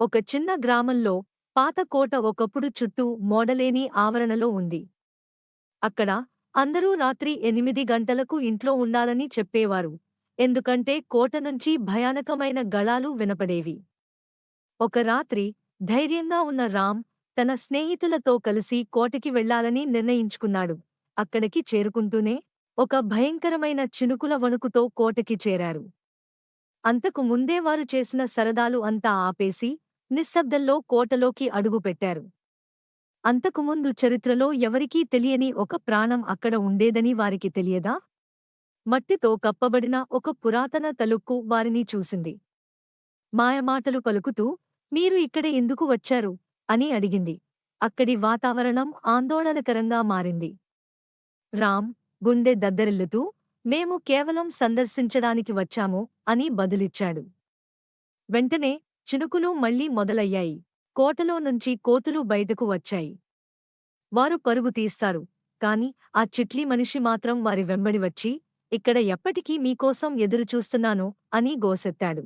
ఒక చిన్న గ్రామంలో పాత కోట ఒకప్పుడు చుట్టూ మోడలేని ఆవరణలో ఉంది. అక్కడ అందరూ రాత్రి ఎనిమిది గంటలకు ఇంట్లో ఉండాలని చెప్పేవారు. ఎందుకంటే కోట నుంచి భయానకమైన గళాలు వినపడేవి. ఒక రాత్రి ధైర్యంగా ఉన్న రామ్ తన స్నేహితులతో కలిసి కోటకి వెళ్ళాలని నిర్ణయించుకున్నాడు. అక్కడికి చేరుకుంటూనే ఒక భయంకరమైన చినుకుల వణుకుతో కోటకి చేరారు. అంతకు ముందే వారు చేసిన సరదాలు అంతా ఆపేసి నిశ్శబ్దంలో కోటలోకి అడుగుపెట్టారు అంతకుముందు చరిత్రలో ఎవరికీ తెలియని ఒక ప్రాణం అక్కడ ఉండేదని వారికి తెలియదా? మట్టితో కప్పబడిన ఒక పురాతన తలుక్కు వారిని చూసింది. మాయమాటలు పలుకుతూ మీరు ఇక్కడ ఎందుకు వచ్చారు? అని అడిగింది. అక్కడి వాతావరణం ఆందోళనకరంగా మారింది. రామ్ గుండె దద్దరిల్లుతూ మేము కేవలం సందర్శించడానికి వచ్చాము అని బదులిచ్చాడు. వెంటనే చినుకులు మళ్ళీ మొదలయ్యాయి. కోటలో నుంచి కోతులు బయటకు వచ్చాయి. వారు పరుగు తీస్తారు. కాని ఆ చిట్లి మనిషి మాత్రం వారి వెంబడి వచ్చి ఇక్కడ ఎప్పటికీ మీకోసం ఎదురుచూస్తున్నాను అని గోసెత్తాడు.